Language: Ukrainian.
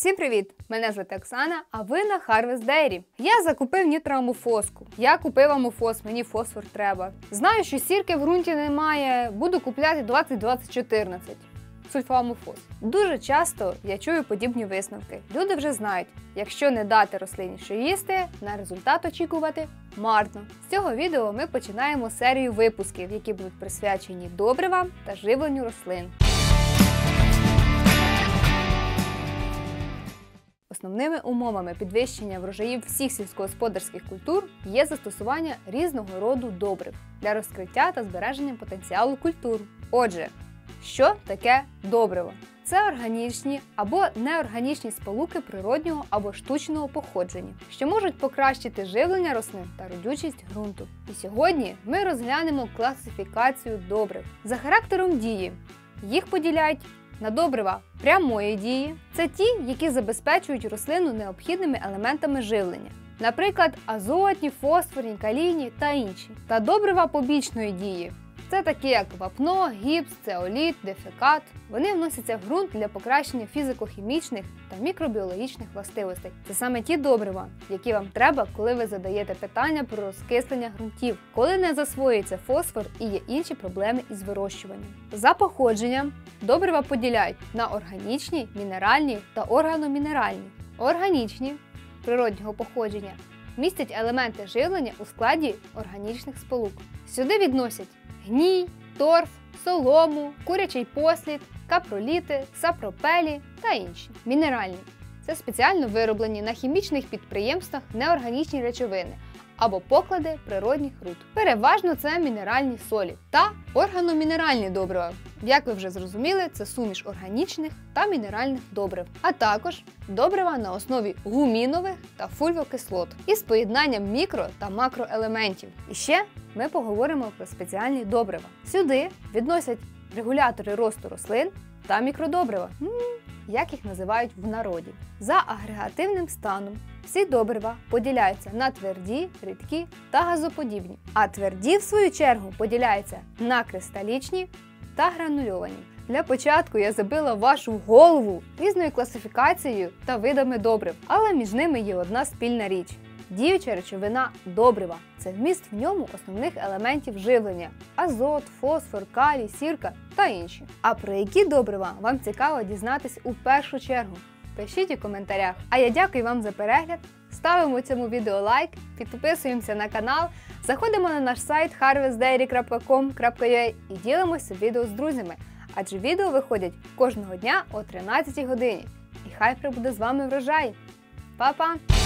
Всім привіт! Мене звати Оксана, а ви на Harvest Dairy. Я закупив нітроамофоску. Я купив амофос, мені фосфор треба. Знаю, що сірки в ґрунті немає, буду купляти 20-20-14. Сульфоамофос. Дуже часто я чую подібні висновки. Люди вже знають, якщо не дати рослині що їсти, на результат очікувати марно. З цього відео ми починаємо серію випусків, які будуть присвячені добривам та живленню рослин. Основними умовами підвищення врожаїв всіх сільськогосподарських культур є застосування різного роду добрив для розкриття та збереження потенціалу культур. Отже, що таке добриво? Це органічні або неорганічні сполуки природнього або штучного походження, що можуть покращити живлення рослин та родючість ґрунту. І сьогодні ми розглянемо класифікацію добрив за характером дії. Їх поділяють на добрива прямої дії. Це ті, які забезпечують рослину необхідними елементами живлення, наприклад, азотні, фосфорні, калійні та інші, та добрива побічної дії. Це такі, як вапно, гіпс, цеоліт, дефекат. Вони вносяться в ґрунт для покращення фізико-хімічних та мікробіологічних властивостей. Це саме ті добрива, які вам треба, коли ви задаєте питання про розкислення ґрунтів, коли не засвоюється фосфор і є інші проблеми із вирощуванням. За походженням добрива поділяють на органічні, мінеральні та органомінеральні. Органічні природнього походження містять елементи живлення у складі органічних сполук. Сюди відносять гній, торф, солому, курячий послід, капроліти, сапропелі та інші. Мінеральні це спеціально вироблені на хімічних підприємствах неорганічні речовини або поклади природних руд. Переважно це мінеральні солі та органомінеральні добрива. Як ви вже зрозуміли, це суміш органічних та мінеральних добрив, а також добрива на основі гумінових та фульвокислот із поєднанням мікро та макроелементів. І ще ми поговоримо про спеціальні добрива. Сюди відносять регулятори росту рослин та мікродобрива, як їх називають в народі. За агрегативним станом всі добрива поділяються на тверді, рідкі та газоподібні, а тверді, в свою чергу, поділяються на кристалічні та гранульовані. Для початку я забила вашу голову різною класифікацією та видами добрив, але між ними є одна спільна річ. Діюча речовина добрива це вміст в ньому основних елементів живлення азот, фосфор, калій, сірка та інші. А про які добрива вам цікаво дізнатись у першу чергу? Пишіть у коментарях. А я дякую вам за перегляд. Ставимо цьому відео лайк, підписуємося на канал, заходимо на наш сайт harvestdairy.com.ua і ділимося відео з друзями, адже відео виходять кожного дня о 13 годині. І хай прибуде з вами врожай! Па-па!